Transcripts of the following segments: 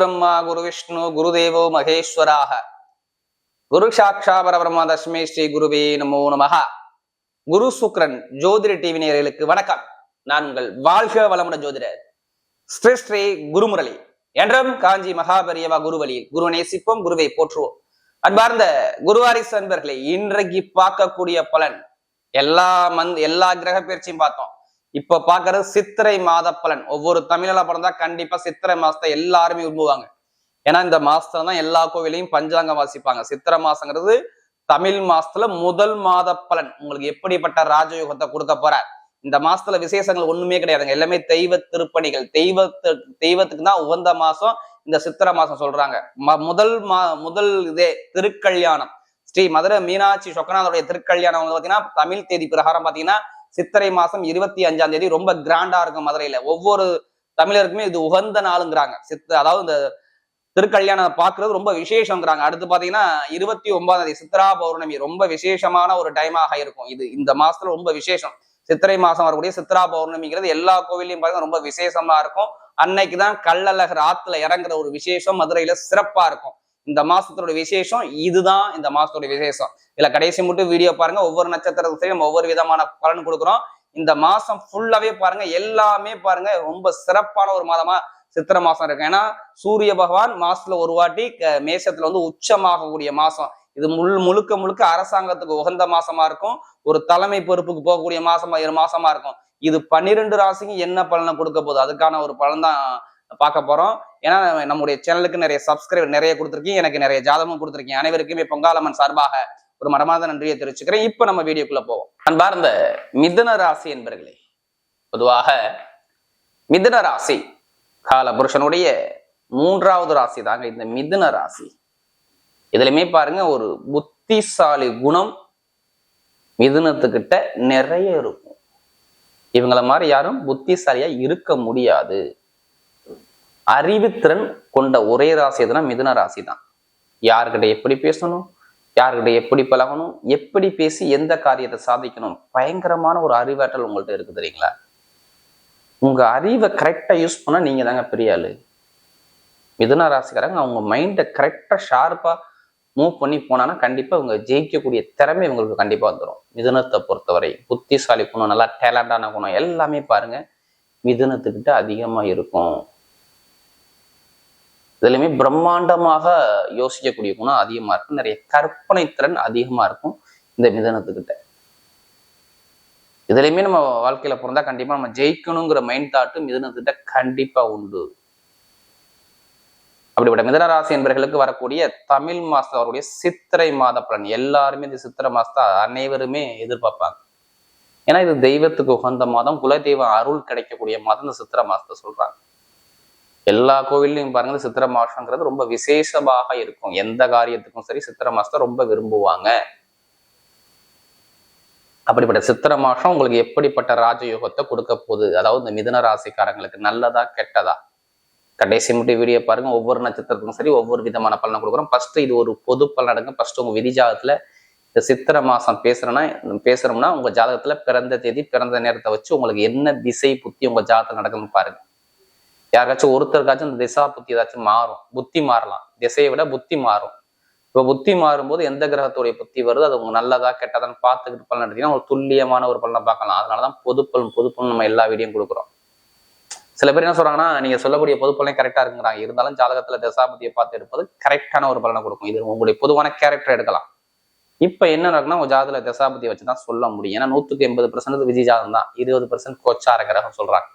குருபிரம்மா குரு விஷ்ணு குருதேவோ மகேஸ்வராக. குரு சாட்சா பரபிரம்மா தஸ்மே ஸ்ரீ குருவே நமோ நமகா குரு சுக்ரன் ஜோதிட டிவி நேர்களுக்கு வணக்கம். நான் உங்கள் வாழ்க வளமுடன் ஜோதிடர் ஸ்ரீ ஸ்ரீ குருமுரளி. என்றும் காஞ்சி மகாபரியவா குருவழியில் குரு நேசிப்போம் குருவை போற்றுவோம். அன்பார்ந்த குருவாரிசு அன்பர்களை இன்றைக்கு பார்க்கக்கூடிய பலன் எல்லா மந்த் எல்லா கிரக பயிற்சியும் பார்த்தோம். இப்ப பாக்குறது சித்திரை மாத பலன். ஒவ்வொரு தமிழில பிறந்தா கண்டிப்பா சித்திரை மாசத்தை எல்லாருமே விரும்புவாங்க. ஏன்னா இந்த மாசத்துல தான் எல்லா கோவிலையும் பஞ்சாங்கம் வாசிப்பாங்க. சித்திரை மாசங்கிறது தமிழ் மாசத்துல முதல் மாத பலன். உங்களுக்கு எப்படிப்பட்ட ராஜயோகத்தை கொடுக்க போற? இந்த மாசத்துல விசேஷங்கள் ஒண்ணுமே கிடையாதுங்க. எல்லாமே தெய்வ திருப்பணிகள். தெய்வத்து தெய்வத்துக்கு தான் உகந்த மாசம் இந்த சித்திரை மாசம் சொல்றாங்க. ம- முதல் மா முதல் இதே திருக்கல்யாணம். ஸ்ரீ மதுரை மீனாட்சி சொக்கநாதருடைய திருக்கல்யாணம் வந்து பாத்தீங்கன்னா தமிழ் தேதி பிரகாரம் பாத்தீங்கன்னா சித்திரை மாசம் இருபத்தி அஞ்சாம் தேதி ரொம்ப கிராண்டா இருக்கும் மதுரையில. ஒவ்வொரு தமிழருக்குமே இது உகந்த நாளுங்கிறாங்க. சித்த அதாவது இந்த திருக்கல்யாணம் பாக்குறது ரொம்ப விசேஷங்கிறாங்க அடுத்து பாத்தீங்கன்னா இருபத்தி ஒன்பதாம் தேதி சித்ரா பௌர்ணமி ரொம்ப விசேஷமான ஒரு டைமாக இருக்கும். இது இந்த மாசத்துல ரொம்ப விசேஷம். சித்திரை மாசம் வரக்கூடிய சித்ரா பௌர்ணமிங்கிறது எல்லா கோவிலையும் பார்த்தீங்கன்னா ரொம்ப விசேஷமா இருக்கும். அன்னைக்கு தான் கள்ளழகர் ஆத்துல இறங்குற ஒரு விசேஷம் மதுரையில சிறப்பா இருக்கும். இந்த மாசத்தோட விசேஷம் இதுதான் இந்த மாசத்தோட விசேஷம். இதுல கடைசி மட்டும் வீடியோ பாருங்க. ஒவ்வொரு நட்சத்திரத்தையும் நம்ம ஒவ்வொரு விதமான பலன் கொடுக்குறோம். இந்த மாசம் ஃபுல்லாவே பாருங்க. எல்லாமே பாருங்க. ரொம்ப சிறப்பான ஒரு மாதமா சித்திரை மாசம் இருக்கு. ஏன்னா சூரிய பகவான் மாசத்துல ஒரு வாட்டி மேசத்துல வந்து உச்சமாகக்கூடிய மாசம். இது முழு முழுக்க முழுக்க அரசாங்கத்துக்கு உகந்த மாசமா இருக்கும். ஒரு தலைமை பொறுப்புக்கு போகக்கூடிய மாசமா இரு மாசமா இருக்கும். இது பன்னிரெண்டு ராசிக்கு என்ன பலனை கொடுக்க போகுது? அதுக்கான ஒரு பலன் தான் பார்க்க போறோம். ஏன்னா நம்முடைய சேனலுக்கு நிறைய சப்ஸ்கிரைபர் நிறைய கொடுத்துருக்கீங்க எனக்கு நிறைய ஜாதகமும் கொடுத்துருக்கீங்க. அனைவருக்குமே பொங்காலம்மன் சார்பாக ஒரு மரமாத நன்றியை தெரிவிச்சுக்கிறேன். இப்ப நம்ம வீடியோக்குள்ள போவோம். அன்பார்ந்த மிதன ராசி என்பர்களே பொதுவாக மிதுன ராசி கால புருஷனுடைய மூன்றாவது ராசி தாங்க இந்த மிதுன ராசி. இதுலயுமே பாருங்க ஒரு புத்திசாலி குணம் மிதுனத்துக்கிட்ட நிறைய இருக்கும். இவங்கள மாதிரி யாரும் புத்திசாலியா இருக்க முடியாது. அறிவுத்திறன் கொண்ட ஒரே ராசி எதுனா மிதுன ராசி தான் யார்கிட்ட எப்படி பேசணும் யார்கிட்ட எப்படி பழகணும் எப்படி பேசி எந்த காரியத்தை சாதிக்கணும் பயங்கரமான ஒரு அறிவாற்றல் உங்கள்ட்ட இருக்கு தெரியுங்களா? உங்க அறிவை கரெக்டா யூஸ் பண்ணா நீங்க தாங்க பெரிய ஆளு. மிதுன ராசிக்காரங்க அவங்க மைண்டை கரெக்டா ஷார்ப்பா மூவ் பண்ணி போனான்னா கண்டிப்பா இவங்க ஜெயிக்கக்கூடிய திறமை இவங்களுக்கு கண்டிப்பா வந்துடும் மிதுனத்தை பொறுத்தவரை புத்திசாலி குணம் நல்லா டேலண்டான குணம் எல்லாமே பாருங்க மிதுனத்துக்கிட்ட அதிகமா இருக்கும். இதுலையுமே பிரம்மாண்டமாக யோசிக்கக்கூடிய குணம் அதிகமா இருக்கும். நிறைய கற்பனை திறன் அதிகமா இருக்கும் இந்த மிதனத்துக்கிட்ட. இதுலையுமே நம்ம வாழ்க்கையில பிறந்தா கண்டிப்பா நம்ம ஜெயிக்கணுங்கிற மைண்ட் தாட்டு மிதனத்துக்கிட்ட கண்டிப்பா உண்டு. அப்படிப்பட்ட மிதன ராசி என்பவர்களுக்கு வரக்கூடிய தமிழ் மாசத்துல அவருடைய சித்திரை மாத பலன். எல்லாருமே இந்த சித்திரை மாசத்தை அனைவருமே எதிர்பார்ப்பாங்க. ஏன்னா இது தெய்வத்துக்கு உகந்த மாதம் குலதெய்வம் அருள் கிடைக்கக்கூடிய மாதம் இந்த சித்திரை மாசத்தை சொல்றாங்க. எல்லா கோவில்லையும் பாருங்க சித்திர சித்திரை மாசங்கிறது ரொம்ப விசேஷமாக இருக்கும். எந்த காரியத்துக்கும் சரி சித்திரை மாசத்தை ரொம்ப விரும்புவாங்க. அப்படிப்பட்ட சித்திரை மாசம் உங்களுக்கு எப்படிப்பட்ட ராஜயோகத்தை கொடுக்க போகுது? அதாவது இந்த மிதன ராசிக்காரங்களுக்கு நல்லதா கெட்டதா? கடைசி மட்டும் வீடியோ பாருங்க ஒவ்வொரு நட்சத்திரத்துக்கும் சரி ஒவ்வொரு விதமான பலனை கொடுக்குறோம். ஃபர்ஸ்ட் இது ஒரு பொது பலன் ஃபர்ஸ்ட் உங்க விதி ஜாதகத்துல இந்த சித்திரை மாசம் பேசுறேன்னா பேசுறோம்னா உங்க ஜாதகத்துல பிறந்த தேதி பிறந்த நேரத்தை வச்சு உங்களுக்கு என்ன திசை புத்தி உங்க ஜாதகத்தில் நடக்குதுன்னு பாருங்க. யாருக்காச்சும் ஒருத்தருக்காச்சும் இந்த திசா புத்தி ஏதாச்சும் மாறும் புத்தி மாறலாம். திசையை விட புத்தி மாறும். இப்போ புத்தி மாறும்போது எந்த கிரகத்துடைய புத்தி வருது அது உங்க நல்லதா கெட்டதான்னு பார்த்துக்கிட்டு பலன் எடுத்தீங்கன்னா ஒரு துல்லியமான ஒரு பலனை பார்க்கலாம். அதனாலதான் தான் பொதுப்பலன் பொதுப்பலன் நம்ம எல்லா வீடியும் கொடுக்குறோம். சில பேர் என்ன சொல்றாங்கன்னா நீங்க சொல்லக்கூடிய பொதுப்பலனே கரெக்டா இருக்குங்கிறாங்க. இருந்தாலும் ஜாதகத்துல தசாபதியை பார்த்து எடுப்பது கரெக்டான ஒரு பலனை கொடுக்கும். இது உங்களுடைய பொதுவான கேரக்டர் எடுக்கலாம். இப்ப என்ன நடக்குன்னா உங்க ஜாதகத்துல தசாபதியை வச்சு தான் சொல்ல முடியும். ஏன்னா நூத்துக்கு எண்பது பர்சன்ட் விஜய் ஜாதகம் தான் இருபது பர்சன்ட் கோச்சார கிரகம் சொல்றாங்க.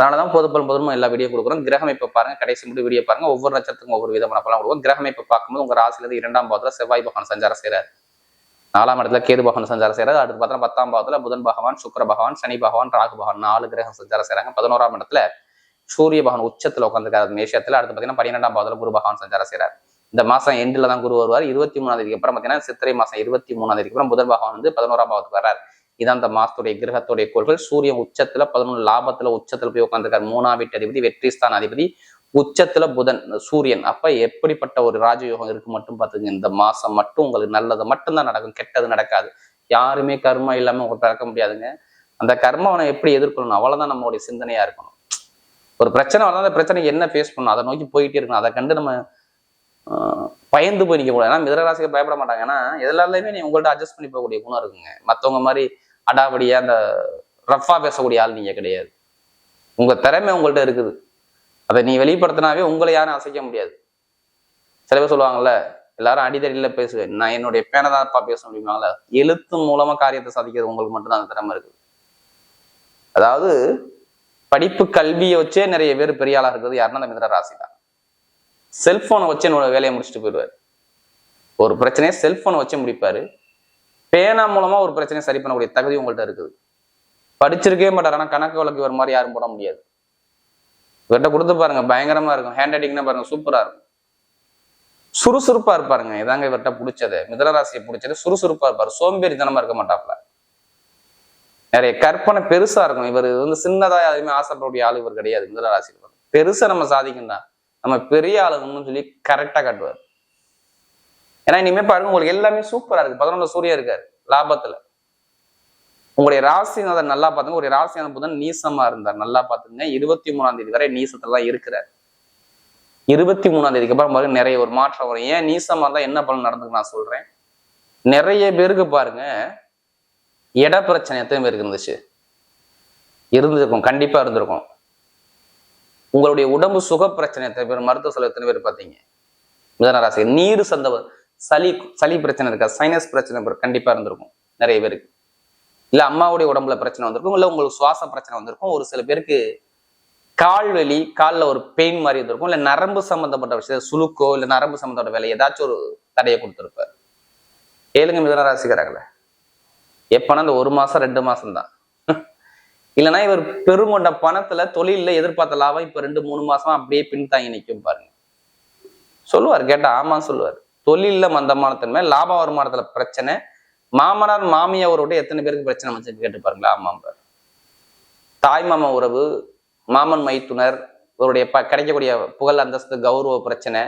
அதனாலதான் பொது பலன் பொதுமா எல்லா வீடியோ கொடுக்குறோம். கிரகமைப்பை பாருங்க கடைசி மட்டும் வீடியோ பாருங்க. ஒவ்வொரு நட்சத்திரத்துக்கும் ஒவ்வொரு விதமான பலன் கொடுக்கும் கிரகமைப்பை பார்க்கும்போது உங்க ராசில இரண்டாம் பாவத்துல செவ்வாய் பகவான் சஞ்சாரம் செய்கிறார் நாலாம் இடத்துல கேது பகவான் சஞ்சாரம் செய்கிறார் அடுத்து பார்த்தா பத்தாம் பாவத்துல புதன் பகவான் சுக்கர பகவான் சனி பகவான் ராகு பகவான் நாலு கிரகம் சஞ்சாரம் செய்கிறாங்க பதினோராம் இடத்துல சூரிய பகவான் உச்சத்துல உட்காந்துருக்காரு மேஷத்துல. அடுத்து பாத்தீங்கன்னா பன்னிரெண்டாம் பாவத்துல குரு பகவான் சஞ்சாரம் செய்கிறார் இந்த மாசம் எண்டில் தான் குரு வருவார். இருபத்தி மூணாம் தேதிக்கு அப்புறம் பாத்தீங்கன்னா சித்திரை மாசம் இருபத்தி மூணாம் தேதிக்கு அப்புறம் புதன் பகவான் வந்து பதினோராம் பாவத்துக்கு வர்றாரு. இதான் அந்த மாசத்துடைய கிரகத்துடைய கோள்கள். சூரியன் உச்சத்துல பதினொன்று லாபத்துல உச்சத்துல போய் உட்காந்துருக்காரு மூணாம் வீட்டு அதிபதி வெற்றிஸ்தான் அதிபதி உச்சத்துல புதன் சூரியன். அப்ப எப்படிப்பட்ட ஒரு ராஜயோகம் இருக்கு மட்டும் பாத்துங்க இந்த மாசம் மட்டும் உங்களுக்கு நல்லது மட்டும்தான் நடக்கும். கெட்டது நடக்காது. யாருமே கர்மா இல்லாம உங்களுக்கு பிறக்க முடியாதுங்க. அந்த கர்மாவனை எப்படி எதிர்கொள்ளணும்? அவ்வளவுதான் நம்மளுடைய சிந்தனையா இருக்கணும். ஒரு பிரச்சனை வரலாம் அந்த பிரச்சனை என்ன ஃபேஸ் பண்ணணும்? அதை நோக்கி போயிட்டே இருக்கணும். அதை கண்டு நம்ம பயந்து போய் நிற்க கூடாது. ஏன்னா மிதனராசிக்கு பயப்பட மாட்டாங்க. ஏன்னா எல்லாருலையுமே நீ உங்கள்ட்ட அட்ஜஸ்ட் பண்ணி போகக்கூடிய குணம் இருக்குங்க. மற்றவங்க மாதிரி அடாவடியா அந்த ரஃபா பேசக்கூடிய ஆள் நீங்க கிடையாது. உங்க திறமை உங்கள்ட்ட இருக்குது. அதை நீ வெளிப்படுத்தினாவே உங்களை யாரும் அசைக்க முடியாது. சில பேர் சொல்லுவாங்கல்ல எல்லாரும் அடித்தடியில் பேசுவேன் நான் என்னுடைய பேனை தான்ப்பா பேச முடியுமாங்கள எழுத்து மூலமா காரியத்தை சாதிக்கிறது உங்களுக்கு மட்டும்தான் அந்த திறமை இருக்குது. அதாவது படிப்பு கல்வியை வச்சே நிறைய பேர் பெரிய ஆளாக இருக்கிறது யாருன்னா அந்த மிதன ராசி தான். செல்போனை வச்சு என்னோட வேலையை முடிச்சுட்டு போயிடுவார். ஒரு பிரச்சனையை செல்போனை வச்சு முடிப்பாரு. பேனா மூலமா ஒரு பிரச்சனையை சரி பண்ணக்கூடிய தகுதி உங்கள்கிட்ட இருக்குது. படிச்சிருக்கவே மாட்டார். ஆனா கணக்கு வழக்கு வர மாதிரி யாரும் போட முடியாது. இவர்கிட்ட கொடுத்து பாருங்க. பயங்கரமா இருக்கும். ஹேண்ட் ரைட்டிங்னா பாருங்க சூப்பரா இருக்கும். சுறுசுறுப்பா இருப்பாருங்க. இதாங்க இவர்கிட்ட பிடிச்சது. மிதனராசியை பிடிச்சது. சுறுசுறுப்பா இருப்பாரு. சோம்பேறித்தனமா இருக்க மாட்டாப்ல நிறைய கற்பனை பெருசா இருக்கும். இவர் வந்து சின்னதா யாருமே ஆசைப்படக்கூடிய ஆள் இவர் கிடையாது. மிதனராசி பெருசா நம்ம சாதிக்கணும் நம்ம பெரிய ஆளுங்கன்னு சொல்லி கரெக்டா காட்டுவார். ஏன்னா இனிமே பாருங்க உங்களுக்கு எல்லாமே சூப்பரா இருக்கு. பதினொன்று சூரியன் இருக்காரு லாபத்துல. உங்களுடைய ராசிநாதன் நல்லா பார்த்துங்க. ஒரு ராசியான புதன் நீசமா இருந்தார். நல்லா பார்த்துங்க. இருபத்தி மூணாம் தேதி வரை நீசத்துல தான் இருக்கிறார். இருபத்தி மூணாம் தேதிக்கு அப்புறம் பாருங்க நிறைய ஒரு மாற்றம் வரும். ஏன் நீசமா இருந்தா என்ன பலன் நடந்துக்கு நான் சொல்றேன். நிறைய பேருக்கு பாருங்க இட பிரச்சனை எத்தனை பேருக்கு இருந்துச்சு? இருந்திருக்கும். கண்டிப்பா இருந்திருக்கும். உங்களுடைய உடம்பு சுக பிரச்சனை எத்தனை பேர் மருத்துவ செலவு எத்தனை பேர் பார்த்தீங்க மிதனராசி நீர் சந்த சளி சளி பிரச்சனை இருக்கா? சைனஸ் பிரச்சனை கண்டிப்பாக இருந்திருக்கும். நிறைய பேருக்கு. இல்லை அம்மாவுடைய உடம்புல பிரச்சனை வந்திருக்கும். இல்லை உங்களுக்கு சுவாச பிரச்சனை வந்திருக்கும். ஒரு சில பேருக்கு கால் வலி ஒரு பெயின் மாதிரி இருந்திருக்கும். இல்லை நரம்பு சம்பந்தப்பட்ட விஷயம் சுளுக்கோ இல்லை நரம்பு சம்பந்தப்பட்ட வேலை ஏதாச்சும் ஒரு தடையை கொடுத்துருப்பார். ஏழுங்க மிதனராசிக்காரங்களே எப்பனா இந்த ஒரு மாசம் ரெண்டு மாசம் தான். இல்லைன்னா இவர் பெருங்கொண்ட பணத்துல தொழிலில் எதிர்பார்த்த லாபம் இப்போ ரெண்டு மூணு மாசமா அப்படியே பின்தாங்கி நிற்கும் பாருங்க. சொல்லுவார் கேட்டா ஆமா சொல்லுவார். தொழிலில் மந்தமான தன்மை லாப வருமானத்தில் பிரச்சனை மாமனார் மாமியாரோட எத்தனை பேருக்கு பிரச்சனை வச்சு கேட்டு பாருங்களா ஆமாம் தாய் மாமா உறவு மாமன் மைத்துனர் இவருடைய ப கிடைக்கக்கூடிய புகழ் அந்தஸ்து கௌரவ பிரச்சனை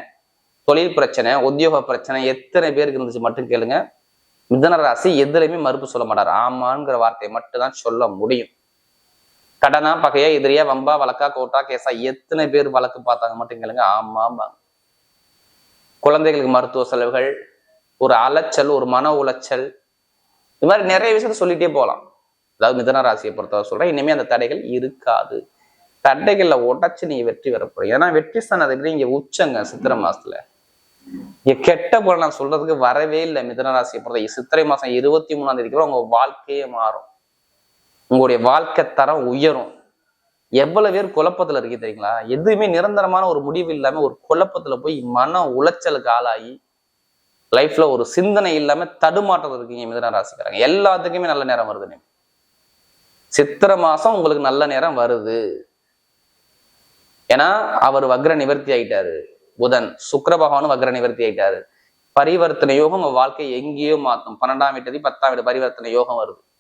தொழில் பிரச்சனை உத்தியோக பிரச்சனை எத்தனை பேருக்கு இருந்துச்சு மட்டும் கேளுங்க. மிதன ராசி எதுலையுமே மறுப்பு சொல்ல மாட்டார். ஆமாங்கிற வார்த்தையை மட்டும் தான் சொல்ல முடியும். கடனா பகையா எதிரியா வம்பா வழக்கா கோட்டா கேசா எத்தனை பேர் வழக்கு பார்த்தாங்க மட்டும் கேளுங்க. ஆமாம்பாங்க குழந்தைகளுக்கு மருத்துவ செலவுகள் ஒரு அலைச்சல் ஒரு மன உளைச்சல் இது மாதிரி நிறைய விஷயத்த சொல்லிட்டே போகலாம் அதாவது மிதன ராசியை பொறுத்தவரை சொல்கிறேன் இனிமேல் அந்த தடைகள் இருக்காது. தடைகளில் உடச்சி நீங்கள் வெற்றி பெற போறீங்க. ஏன்னா வெற்றி ஸ்தானத்துக்கு இங்கே உச்சங்க சித்திரை மாசத்துல. இங்க கெட்ட போல நான் சொல்றதுக்கு வரவே இல்லை. மிதன ராசியை பொறுத்த சித்திரை மாசம் இருபத்தி மூணாம் தேதிக்கு அப்புறம் உங்க வாழ்க்கையே மாறும். உங்களுடைய வாழ்க்கை தரம் உயரும். எவ்வளவு பேர் குழப்பத்துல இருக்கு தெரியுங்களா? எதுவுமே நிரந்தரமான ஒரு முடிவு இல்லாம ஒரு குழப்பத்துல போய் மன உளைச்சலுக்கு ஆளாகி லைஃப்ல ஒரு சிந்தனை இல்லாம தடுமாற்றம் இருக்கீங்க மிதன ராசிக்காரங்க. எல்லாத்துக்குமே நல்ல நேரம் வருது சித்திரை மாசம் உங்களுக்கு நல்ல நேரம் வருது. ஏன்னா அவர் வக்ர நிவர்த்தி ஆயிட்டாரு. புதன் சுக்கர பகவானும் வக்ர நிவர்த்தி ஆயிட்டாரு. பரிவர்த்தனை யோகம் உங்க வாழ்க்கையை எங்கேயோ மாத்தும். பன்னெண்டாம் வீட்டு பத்தாம் வீடு பரிவர்த்தனை யோகம் வருது.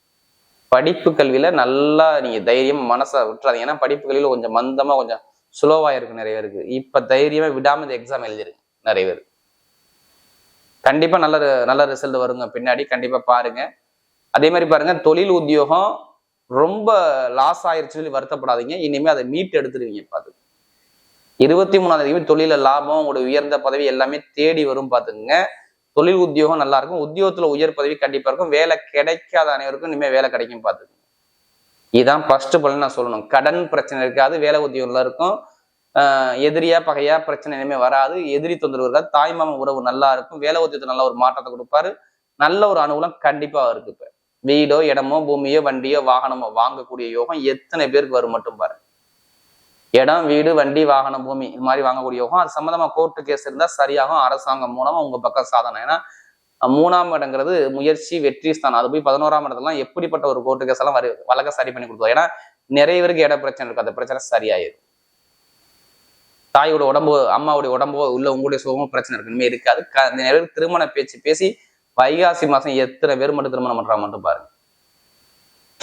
படிப்பு கல்வியில நல்லா நீங்க தைரியம் மனசை விட்டுறாதீங்க. ஏன்னா படிப்பு கல்வியில கொஞ்சம் மந்தமா கொஞ்சம் ஸ்லோவா இருக்கு நிறைய பேருக்கு. இப்ப தைரியமா விடாம இந்த எக்ஸாம் எழுதிருங்க நிறைய பேர். கண்டிப்பா நல்ல நல்ல ரிசல்ட் வருங்க பின்னாடி. கண்டிப்பா பாருங்க. அதே மாதிரி பாருங்க தொழில் உத்தியோகம் ரொம்ப லாஸ் ஆயிருச்சு சொல்லி வருத்தப்படாதீங்க. இனிமே அதை மீட்டு எடுத்துருவீங்க பார்த்து இருபத்தி மூணாம் தேதி தொழில லாபம் உங்களுடைய உயர்ந்த பதவி எல்லாமே தேடி வரும் பாத்துக்கங்க தொழில் உத்தியோகம் நல்லா இருக்கும் உத்தியோகத்துல உயர் பதவி கண்டிப்பா இருக்கும். வேலை கிடைக்காத அனைவருக்கும் இனிமே வேலை கிடைக்கும் பாத்துக்கங்க இதுதான் ஃபர்ஸ்ட் பலன் நான் சொல்லணும். கடன் பிரச்சனை இருக்காது வேலை உத்தியோகம்ல இருக்கும். ஆஹ் எதிரியா பகையா பிரச்சனை இனிமே வராது. எதிரி தொந்தரவு இருக்காது. தாய்மாமன் உறவு நல்லா இருக்கும் வேலை உத்தியோகத்துல நல்ல ஒரு மாற்றத்தை கொடுப்பாரு. நல்ல ஒரு அனுகூலம் கண்டிப்பா இருக்கு இப்ப. வீடோ இடமோ பூமியோ வண்டியோ வாகனமோ வாங்கக்கூடிய யோகம் எத்தனை பேருக்கு வரும் மட்டும் பாரு இடம் வீடு வண்டி வாகனம் பூமி இது மாதிரி வாங்கக்கூடிய யோகம். அது சம்மந்தமா கோர்ட்டு கேஸ் இருந்தால் சரியாகும். அரசாங்கம் மூலமா உங்க பக்கம் சாதனை. ஏன்னா மூணாம் இடங்கிறது முயற்சி வெற்றி ஸ்தானம். அது போய் பதினோராம் இடத்துலாம் எப்படிப்பட்ட ஒரு கோர்ட்டு கேஸ் எல்லாம் வரு- வழக்க சரி பண்ணி கொடுத்தோம். ஏன்னா நிறைய பேருக்கு இட பிரச்சனை இருக்கு. அந்த பிரச்சனை சரியாயிரும். தாயோட உடம்பு அம்மாவுடைய உடம்போ உள்ள உங்களுடைய சுகமும் பிரச்சனை இருக்கு. இனிமே இருக்காது. நிறைய பேர் திருமண பேச்சு பேசி வைகாசி மாசம் எத்தனை பேர் மட்டும் திருமணம் பண்றாங்க மட்டும் பாருங்க.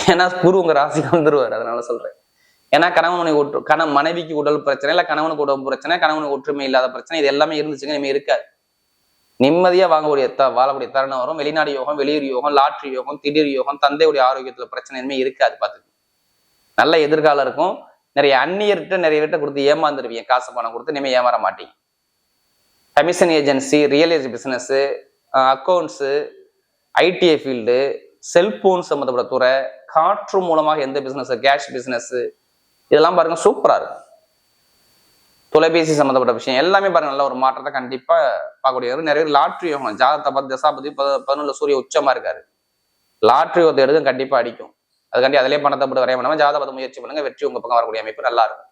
ஏன்னா குரு உங்க ராசிக்கு வந்துருவாரு. அதனால சொல்றேன். ஏன்னா கணவனை ஒற்று கண மனைவிக்கு உடல் பிரச்சனை இல்லை கணவனுக்கு உடல் பிரச்சனை கணவனுக்கு ஒற்றுமை இல்லாத பிரச்சனை இது எல்லாமே இருந்துச்சுங்க இனிமேல் இருக்காது. நிம்மதியாக வாங்கக்கூடிய த- வாழக்கூடிய தருணம் வரும். வெளிநாடு யோகம் வெளியூர் யோகம் லாட்ரி யோகம் திடீர் யோகம் தந்தையுடைய ஆரோக்கியத்தில் பிரச்சனை இனிமேல் இருக்காது பார்த்துக்கு நல்ல எதிர்காலம் இருக்கும். நிறைய அந்நியர்கிட்ட நிறைய பேர்ட்ட கொடுத்து ஏமாந்துருவீங்க. காசு பணம் கொடுத்து இனிமேல் ஏமாற மாட்டீங்க. Commission agency real estate business accounts ITI field cellphone சம்மந்தப்பட்ட துறை காற்று மூலமாக எந்த பிஸ்னஸ் கேஷ் பிஸ்னஸ்ஸு இதெல்லாம் பாருங்க சூப்பரா இருக்கும் தொலைபேசி சம்மந்தப்பட்ட விஷயம் எல்லாமே பாருங்க நல்ல ஒரு மாற்றத்தை கண்டிப்பா பார்க்கக்கூடிய நிறைய பேர் லாட்ரி யோகம் ஜாதகத்தை பார்த்து தசாபதி பதினொன்று சூரிய உச்சமா இருக்காரு. லாட்ரி யோகத்தை எடுத்து கண்டிப்பா அடிக்கும். அதுக்காண்டி அதிலே பணத்தை போட்டு வரைய பண்ணாம ஜாதகத்தை முயற்சி பண்ணுங்க வெற்றி உங்க பக்கம் வரக்கூடிய அமைப்பு நல்லா இருக்கும்.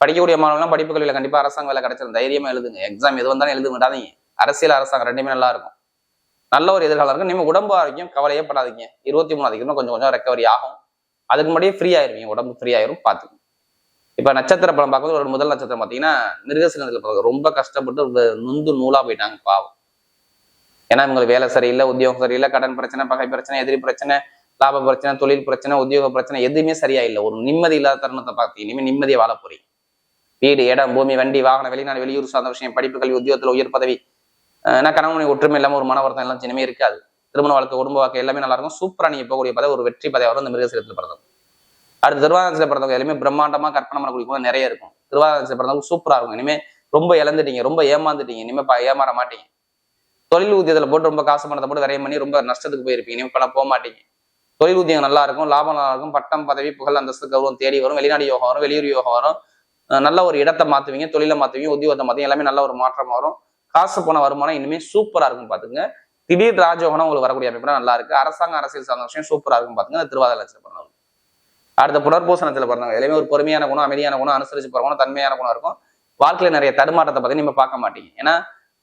படிக்கக்கூடிய மாணவர்கள் படிப்பு கல்வியில கண்டிப்பா அரசாங்க வேலை கிடைச்சிடும் தைரியமா எழுதுங்க. எக்ஸாம் எது வந்தாலும் எழுத விடாதீங்க. அரசியல் அரசாங்கம் ரெண்டுமே நல்லா இருக்கும். நல்ல ஒரு எதிர்காலம் இருக்கும் நீங்க உடம்பு ஆரோக்கியம் கவலையே படாதீங்க. இருபத்தி மூணு அதிகமாக கொஞ்சம் கொஞ்சம் ரெக்கவரி ஆகும். அதுக்கு முன்னாடியே ஃப்ரீ ஆயிருவீங்க உடம்பு ஃப்ரீ ஆயிரும் பார்த்து இப்போ நட்சத்திர படம் பார்க்கும்போது ஒரு முதல் நட்சத்திரம் பார்த்தீங்கன்னா மிருகசிலத்தில் ரொம்ப கஷ்டப்பட்டு ரொம்ப நொந்து நூலாக போயிட்டாங்க பாவம். ஏன்னா இவங்களுக்கு வேலை சரியில்லை உத்தியோகம் சரியில்லை கடன் பிரச்சனை பகை பிரச்சனை எதிரி பிரச்சனை லாப பிரச்சனை தொழில் பிரச்சனை உத்தியோக பிரச்சனை எதுவுமே சரியா இல்லை. ஒரு நிம்மதி இல்லாத தருணத்தை பார்த்து இனிமேல் நிம்மதியை வாழ போறீங்க. வீடு இடம் பூமி வண்டி வாகனம் வெளிநாடு வெளியூர் சார்ந்த விஷயம் படிப்பு கல்வி உத்தியோகத்தில் உயர் பதவி ஏன்னா கணவனை ஒற்றுமை இல்லாமல் ஒரு மன வருத்தம் எல்லாம் இனிமே இருக்காது. திருமண வாழ்க்கை குடும்ப வாழ்க்கை எல்லாமே நல்லா இருக்கும். சூப்பரா நீங்க போகக்கூடிய பதவி ஒரு வெற்றி பதவி வரும் இந்த மிருகசீரத்தில் பிறந்தவங்க அடுத்து திருவாதிரத்தில் பிறந்தவங்க எல்லாமே பிரம்மாண்டமா கற்பனை பண்ணக்கூடிய போது நிறைய இருக்கும். திருவாதிரத்தில் பிறந்தவங்க சூப்பரா இருக்கும். இனிமே ரொம்ப இழந்துட்டீங்க ரொம்ப ஏமாந்துட்டீங்க இனிமே ஏமாற மாட்டீங்க. தொழில் ஊதியத்தில் போட்டு ரொம்ப காசு பணத்தை போட்டு விரையம் பண்ணி ரொம்ப நஷ்டத்துக்கு போயிருப்பீங்க. இனிமே பணம் போக மாட்டீங்க. தொழில் ஊதியம் நல்லா இருக்கும் லாபம் நல்லா இருக்கும் பட்டம் பதவி புகழ் அந்தஸ்து கௌரவம் தேடி வரும். வெளிநாடு யோகம் வரும் வெளியூர் யோகம் வரும். நல்ல ஒரு இடத்தை மாத்துவீங்க தொழிலை மாத்துவீங்க உத்தியோகத்தை மாத்துவீங்க எல்லாமே நல்ல ஒரு மாற்றம் வரும். காசு போன வருமானம் இனிமே சூப்பரா இருக்கும் பாத்துங்க திடீர் ராஜயோகம் உங்களுக்கு வரக்கூடிய அமைப்பு நல்லா இருக்கு அரசாங்க அரசியல் சார்ந்த விஷயம் சூப்பரா இருக்கும் பாத்தீங்கன்னா திருவாதிரை லட்சத்தில் பிறந்தவங்க அடுத்த புனர்பூசணத்துல பிறந்தவங்க எல்லாமே ஒரு பொறுமையான குணம் அமைதியான குணம் அனுசரிச்சு போற தன்மையான குணம் இருக்கும். வாழ்க்கையில நிறைய தடுமாற்றத்தை பத்தி நீங்க பார்க்க மாட்டீங்க. ஏன்னா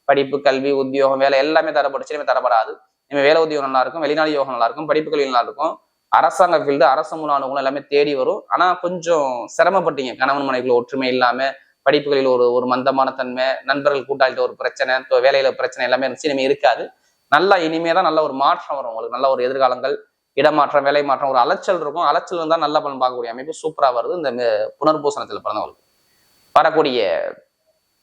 படிப்பு கல்வி உத்தியோகம் வேலை எல்லாமே தரப்பட்டுச்சு இனிமே தரப்படாது இனிமே வேலை உத்தியோகம் நல்லா இருக்கும் வெளிநாடு யோகம் நல்லா இருக்கும் படிப்பு கல்வி நல்லா இருக்கும். அரசாங்க ஃபீல்டு அரசு மூல குணம் எல்லாமே தேடி வரும். ஆனா கொஞ்சம் சிரமப்பட்டீங்க. கணவன் மனைவிக்குள்ள ஒற்றுமை இல்லாம படிப்புகளில் ஒரு ஒரு மந்தமான தன்மை நண்பர்கள் கூட்டாளிட்ட ஒரு பிரச்சனை வேலையில பிரச்சனை எல்லாமே இருந்துச்சு. இனிமே இருக்காது. நல்லா இனிமே தான் நல்ல ஒரு மாற்றம் வரும் உங்களுக்கு. நல்ல ஒரு எதிர்காலங்கள் இடமாற்றம் வேலை மாற்றம் ஒரு அலைச்சல் இருக்கும். அலைச்சல் இருந்தால் நல்ல பலன் பார்க்கக்கூடிய அமைப்பு சூப்பராக வருது. இந்த புனர்பூசணத்தில் பிறந்தவங்களுக்கு. வரக்கூடிய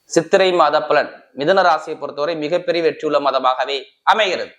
சித்திரை மாத பலன் மிதுன ராசியை பொறுத்தவரை மிகப்பெரிய வெற்றியுள்ள மதமாகவே அமைகிறது.